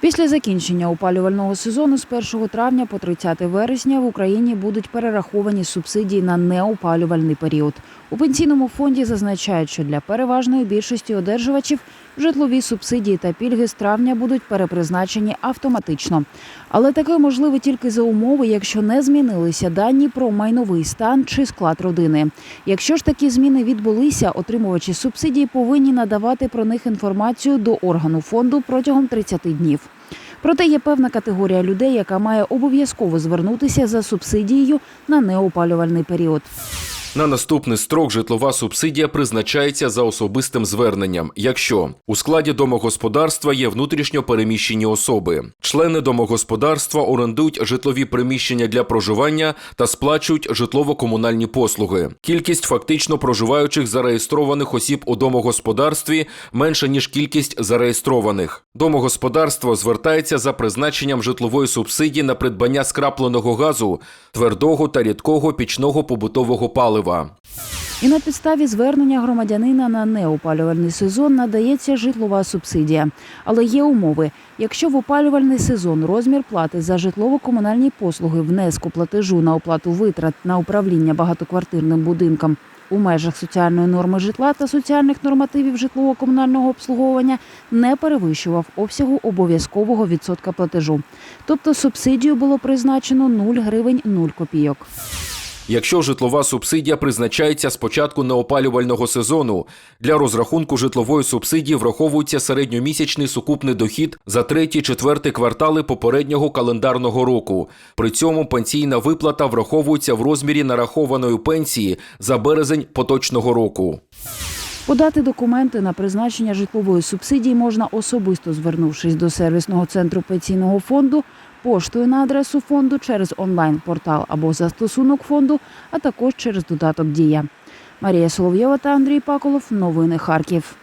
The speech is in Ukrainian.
Після закінчення опалювального сезону з 1 травня по 30 вересня в Україні будуть перераховані субсидії на неопалювальний період. У пенсійному фонді зазначають, що для переважної більшості одержувачів житлові субсидії та пільги з травня будуть перепризначені автоматично. Але таке можливе тільки за умови, якщо не змінилися дані про майновий стан чи склад родини. Якщо ж такі зміни відбулися, отримувачі субсидій повинні надавати про них інформацію до органу фонду протягом 30 днів. Проте є певна категорія людей, яка має обов'язково звернутися за субсидією на неопалювальний період. На наступний строк житлова субсидія призначається за особистим зверненням, якщо у складі домогосподарства є внутрішньо переміщені особи. Члени домогосподарства орендують житлові приміщення для проживання та сплачують житлово-комунальні послуги. Кількість фактично проживаючих зареєстрованих осіб у домогосподарстві менша ніж кількість зареєстрованих. Домогосподарство звертається за призначенням житлової субсидії на придбання скрапленого газу, твердого та рідкого пічного побутового палива. І на підставі звернення громадянина на неопалювальний сезон надається житлова субсидія. Але є умови. Якщо в опалювальний сезон розмір плати за житлово-комунальні послуги внеску платежу на оплату витрат на управління багатоквартирним будинком у межах соціальної норми житла та соціальних нормативів житлово-комунального обслуговування не перевищував обсягу обов'язкового відсотка платежу. Тобто субсидію було призначено 0 гривень 0 копійок. Якщо житлова субсидія призначається з початку неопалювального сезону, для розрахунку житлової субсидії враховується середньомісячний сукупний дохід за третій-четвертий квартали попереднього календарного року. При цьому пенсійна виплата враховується в розмірі нарахованої пенсії за березень поточного року. Подати документи на призначення житлової субсидії можна особисто звернувшись до сервісного центру пенсійного фонду, поштою на адресу фонду через онлайн-портал або застосунок фонду, а також через додаток Дія. Марія Соловйова та Андрій Паколов. Новини Харків.